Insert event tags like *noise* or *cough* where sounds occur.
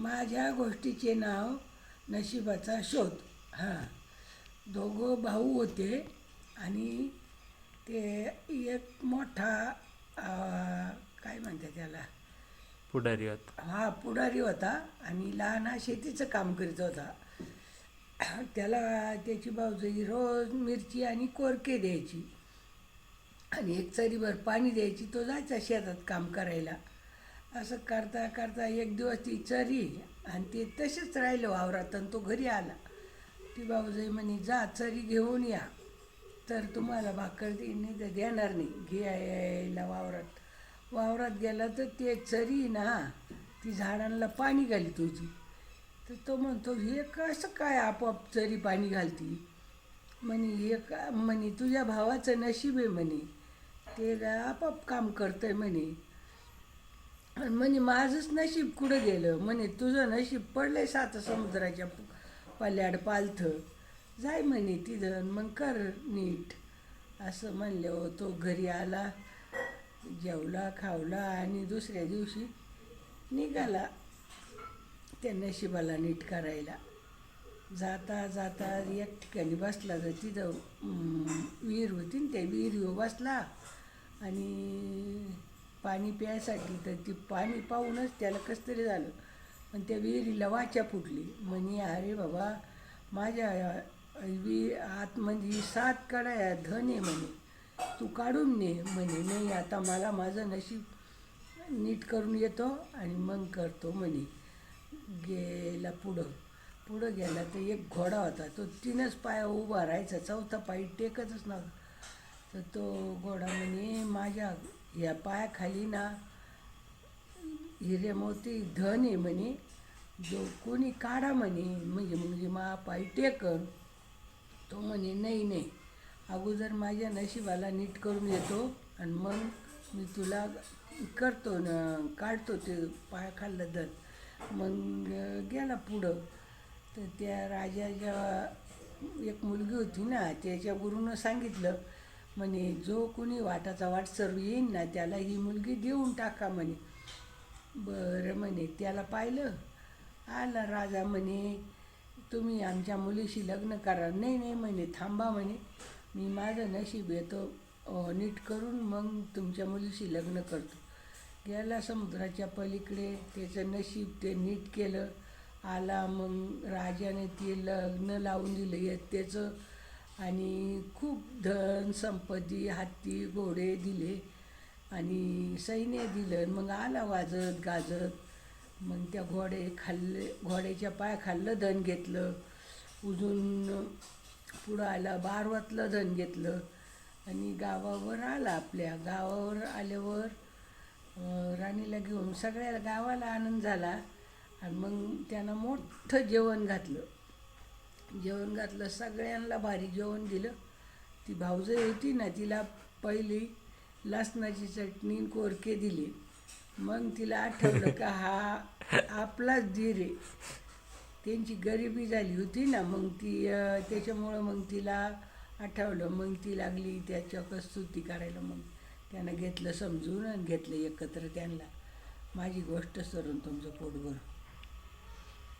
माझ्या गोष्टीचे नाव नशिबाचा शोध. हां. दोघं भाऊ होते आणि ते एक मोठा काय म्हणते त्याला? पुढारी होत. हा पुढारी होता आणि लहान हा शेतीचं काम करीत होता. त्याला त्याची भाऊजाई रोज मिरची आणि कोरके द्यायची. आणि एक चरीभर पाणी द्यायची तो जायचा शेतात काम करायला. असं करता करता एक दिवस ती चरी आणि ते तसेच राहिलं वावरात आणि तो घरी आला. ती बाबूजाई म्हणे जा चरी घेऊन या. तर तुम्हाला भाकर देईन नाही तर देणार नाही. घ्यायला वावरात. वावरात गेला तर ते चरी ना ती झाडांना पाणी घाली तुझी तर तो म्हणतो हे कसं काय आपोआप चरी पाणी घालती? म्हणे हे का? म्हणे तुझ्या भावाचं नशीब आहे. म्हणे ते आपोआप काम करतंय. म्हणे आणि म्हणे माझंच नशीब कुठं गेलं? म्हणे तुझं नशीब पडलंय सात समुद्राच्या पल्याड पालथं. जाय म्हणे तिथं आणि मग कर नीट. असं म्हणले हो तो घरी आला जेवला खावला आणि दुसऱ्या दिवशी निघाला त्या नशिबाला नीट करायला. जाता जाता एक ठिकाणी बसला तर तिथं विहीर होती ना त्या विहिरीवर बसला आणि पाणी प्यायसाठी तर ती पाणी पाहूनच त्याला कसं तरी झालं. पण त्या विहिरीला वाचा फुटली. म्हणे अरे बाबा माझ्या वि म्हणजे सात कडाया धन आहे म्हणे. तू काढून ने. म्हणे नाही आता मला माझं नशीब नीट करून येतो आणि मग करतो म्हणे. गेला पुढं. पुढं गेला तर एक घोडा होता. तो तीनच पाया उभा राहायचा. चौथा पाय टेकतच नव्हता. तर तो घोडा म्हणे माझ्या या पायाखाली ना हिरेमोती धन आहे म्हणे जो कोणी काढा म्हणे म्हणजे म्हणजे मा पाय टेकन तो म्हणे नाही नाही. अगोदर माझ्या नशिबाला नीट करून येतो आणि मग मी तुला करतो न काढतो ते पायाखाल्लं धन. मग गेला पुढं. तर त्या राजाच्या एक मुलगी होती ना त्याच्या गुरुनं सांगितलं म्हणे जो कुणी वाटाचा वाट सर्व येईन ना त्याला ही मुलगी देऊन टाका म्हणे. बरं म्हणे त्याला पाहिलं. आला राजा म्हणे तुम्ही आमच्या मुलीशी लग्न करा. नाही नाही म्हणे थांबा म्हणे. मी माझं नशीब येतो नीट करून मग तुमच्या मुलीशी लग्न करतो. गेला समुद्राच्या पलीकडे त्याचं नशीब ते नीट केलं. आला मग राजाने ते लग्न लावून दिलं. एक त्याचं आणि खूप धन संपत्ती हत्ती घोडे दिले आणि सैन्य दिलं. मग आला वाजत गाजत. मग त्या घोडे खाल्ले घोड्याच्या पाय खाल्लं धन घेतलं. उजून पुढं आला बारवातलं धन घेतलं. आणि गावावर आला आपल्या. गावावर आल्यावर राणीला घेऊन सगळ्या गावाला आनंद झाला. आणि मग त्यानं मोठं जेवण घातलं. जेवण घातलं सगळ्यांना भारी जेवण दिलं. ती भाऊजाई होती ना तिला पहिली लसणाची चटणी कोरके दिले. मग तिला आठवलं *laughs* का हा आपलाच धीर आहे. त्यांची गरिबी झाली होती ना मग ती त्याच्यामुळं मग तिला आठवलं. मग ती लागली त्याच्या स्तुती करायला. मग त्यानं घेतलं समजून आणि घेतलं एकत्र त्यांना. माझी गोष्ट सरून तुमचं पोट भरून